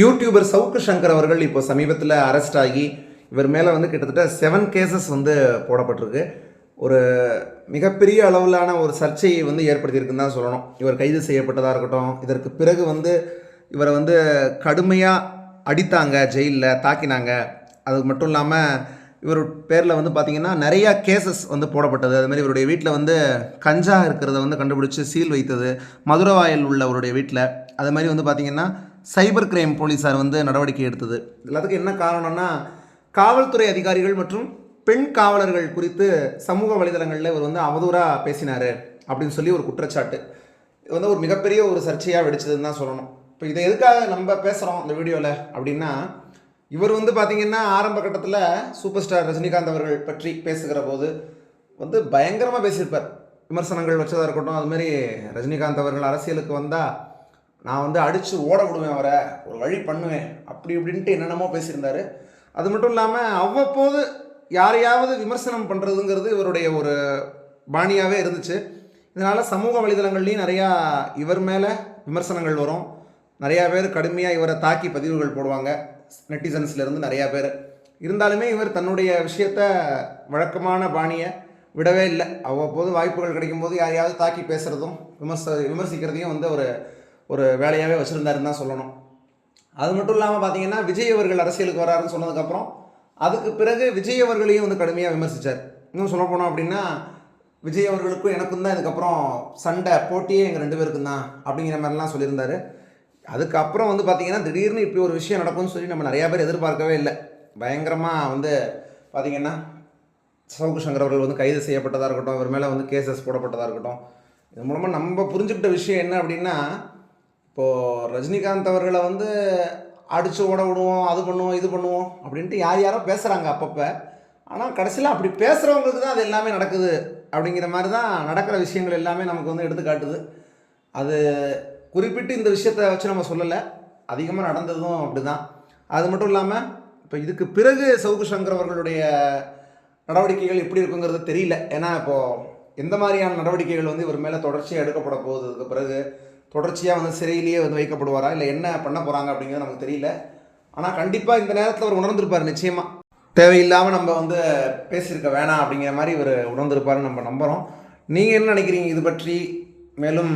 YouTuber Savukku Shankar அவர்கள் இப்போ சமீபத்தில் அரெஸ்ட் ஆகி இவர் மேலே வந்து கிட்டத்தட்ட செவன் கேசஸ் வந்து போடப்பட்டிருக்கு. ஒரு மிகப்பெரிய அளவிலான ஒரு சர்ச்சையை வந்து ஏற்படுத்தியிருக்குன்னு தான் சொல்லணும். இவர் கைது செய்யப்பட்டதாக இருக்கட்டும் இதற்கு பிறகு வந்து இவரை வந்து கடுமையாக அடித்தாங்க ஜெயிலில் தாக்கினாங்க. அது மட்டும் இல்லாமல் இவர் பேரில் வந்து பார்த்திங்கன்னா நிறையா கேசஸ் வந்து போடப்பட்டது. அது மாதிரி இவருடைய வீட்டில் வந்து கஞ்சா இருக்கிறத வந்து கண்டுபிடிச்சி சீல் வைத்தது. மதுரவாயல் உள்ளவருடைய வீட்டில் அது மாதிரி வந்து பார்த்திங்கன்னா சைபர் கிரைம் போலீஸார் வந்து நடவடிக்கை எடுத்தது. எல்லாத்துக்கும் என்ன காரணம்னா காவல்துறை அதிகாரிகள் மற்றும் பெண் காவலர்கள் குறித்து சமூக வலைதளங்களில் இவர் வந்து அவதூறாக பேசினார் அப்படின்னு சொல்லி ஒரு குற்றச்சாட்டு. இது வந்து ஒரு மிகப்பெரிய ஒரு சர்ச்சையாக வெடிச்சதுன்னு தான் சொல்லணும். இப்போ இதை எதுக்காக நம்ம பேசுகிறோம் இந்த வீடியோவில் அப்படின்னா இவர் வந்து பார்த்திங்கன்னா ஆரம்ப கட்டத்தில் சூப்பர் ஸ்டார் ரஜினிகாந்த் அவர்கள் பற்றி பேசுகிற போது வந்து பயங்கரமாக பேசியிருப்பார். விமர்சனங்கள் வச்சதாக இருக்கட்டும் அதுமாரி ரஜினிகாந்த் அவர்கள் அரசியலுக்கு வந்தால் நான் வந்து அடித்து ஓட விடுவேன் அவரை ஒரு வழி பண்ணுவேன் அப்படி இப்படின்ட்டு என்னென்னமோ பேசியிருந்தார். அது மட்டும் இல்லாமல் அவ்வப்போது யாரையாவது விமர்சனம் பண்ணுறதுங்கிறது இவருடைய ஒரு பாணியாகவே இருந்துச்சு. இதனால் சமூக வலைதளங்கள்லேயும் நிறையா இவர் மேலே விமர்சனங்கள் வரும். நிறையா பேர் கடுமையாக இவரை தாக்கி பதிவுகள் போடுவாங்க. நெட்டிசன்ஸ்லேருந்து நிறையா பேர். இருந்தாலுமே இவர் தன்னுடைய விஷயத்த வழக்கமான பாணியை விடவே இல்லை. அவ்வப்போது வாய்ப்புகள் கிடைக்கும்போது யாரையாவது தாக்கி பேசுகிறதும் விமர்ச விமர்சிக்கிறதையும் வந்து ஒரு ஒரு வேலையாகவே வச்சுருந்தாருன்னு தான் சொல்லணும். அது மட்டும் இல்லாமல் பார்த்தீங்கன்னா விஜய் அவர்கள் அரசியலுக்கு வராருன்னு சொன்னதுக்கப்புறம் அதுக்கு பிறகு விஜய் அவர்களையும் வந்து கடுமையாக விமர்சித்தார் இன்னும் சொல்ல போனோம் அப்படின்னா விஜய் அவர்களுக்கும் எனக்கும் தான் இதுக்கப்புறம் சண்டை போட்டியே எங்கள் ரெண்டு பேருக்கும் தான் அப்படிங்கிற மாதிரிலாம் சொல்லியிருந்தார். அதுக்கப்புறம் வந்து பார்த்திங்கன்னா திடீர்னு இப்படி ஒரு விஷயம் நடக்கும்னு சொல்லி நம்ம நிறையா பேர் எதிர்பார்க்கவே இல்லை. பயங்கரமாக வந்து பார்த்திங்கன்னா சவுக்கு சங்கர் அவர்கள் வந்து கைது செய்யப்பட்டதாக இருக்கட்டும் அவர் மேலே வந்து கேசஸ் போடப்பட்டதாக இருக்கட்டும் இது மூலமாக நம்ம புரிஞ்சுக்கிட்ட விஷயம் என்ன அப்படின்னா இப்போது ரஜினிகாந்த் அவர்களை வந்து அடித்து ஓட விடுவோம் அது பண்ணுவோம் இது பண்ணுவோம் அப்படின்ட்டு யார் யாரோ பேசுகிறாங்க அப்பப்போ. ஆனால் கடைசியில் அப்படி பேசுகிறவங்களுக்கு தான் அது எல்லாமே நடக்குது அப்படிங்கிற மாதிரி தான் நடக்கிற விஷயங்கள் எல்லாமே நமக்கு வந்து எடுத்துக்காட்டுது. அது குறிப்பிட்டு இந்த விஷயத்தை வச்சு நம்ம சொல்லலை. அதிகமாக நடந்ததும் அப்படி தான் அது மட்டும் இல்லாமல் இப்போ இதுக்கு பிறகு சவுக்கு சங்கர் அவர்களுடைய நடவடிக்கைகள் எப்படி இருக்குங்கிறது தெரியல. ஏன்னா இப்போது எந்த மாதிரியான நடவடிக்கைகள் வந்து இவர் மேலே தொடர்ச்சியாக எடுக்கப்பட போகுது? பிறகு தொடர்ச்சியாக வந்து சிறையிலேயே வந்து வைக்கப்படுவாரா? இல்லை என்ன பண்ண போகிறாங்க அப்படிங்கிறது நமக்கு தெரியல. ஆனால் கண்டிப்பாக இந்த நேரத்தில் அவர் உணர்ந்திருப்பார் நிச்சயமாக தேவையில்லாமல் நம்ம வந்து பேசியிருக்க வேணாம் அப்படிங்கிற மாதிரி இவர் உணர்ந்திருப்பாருன்னு நம்ம நம்புகிறோம் நீங்கள் என்ன நினைக்கிறீங்க இது பற்றி? மேலும்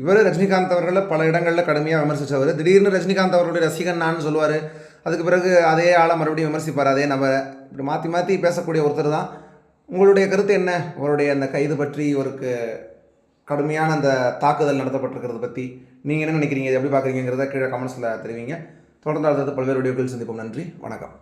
இவர் ரஜினிகாந்த் அவர்களை பல இடங்களில் கடுமையாக விமர்சித்தவர் திடீர்னு ரஜினிகாந்த் அவர்களுடைய ரசிகன் நான் சொல்லுவார். அதுக்கு பிறகு அதே ஆளை மறுபடியும் விமர்சிப்பார் அதே நபரை. இப்படி மாற்றி மாற்றி பேசக்கூடிய ஒருத்தர் தான். உங்களுடைய கருத்து என்ன? அவருடைய அந்த கைது பற்றி இவருக்கு கடுமையான அந்த தாக்குதல் நடத்தப்பட்டிருக்கிறத பற்றி நீங்கள் என்ன நினைக்கிறீங்க? இது எப்படி பார்க்குறீங்கிறத கீழே கமெண்ட்ஸில் தெரிவிங்க. தொடர்ந்து அடுத்தது பல்வேறு வீடியோக்கள் சந்திப்போம். நன்றி. வணக்கம்.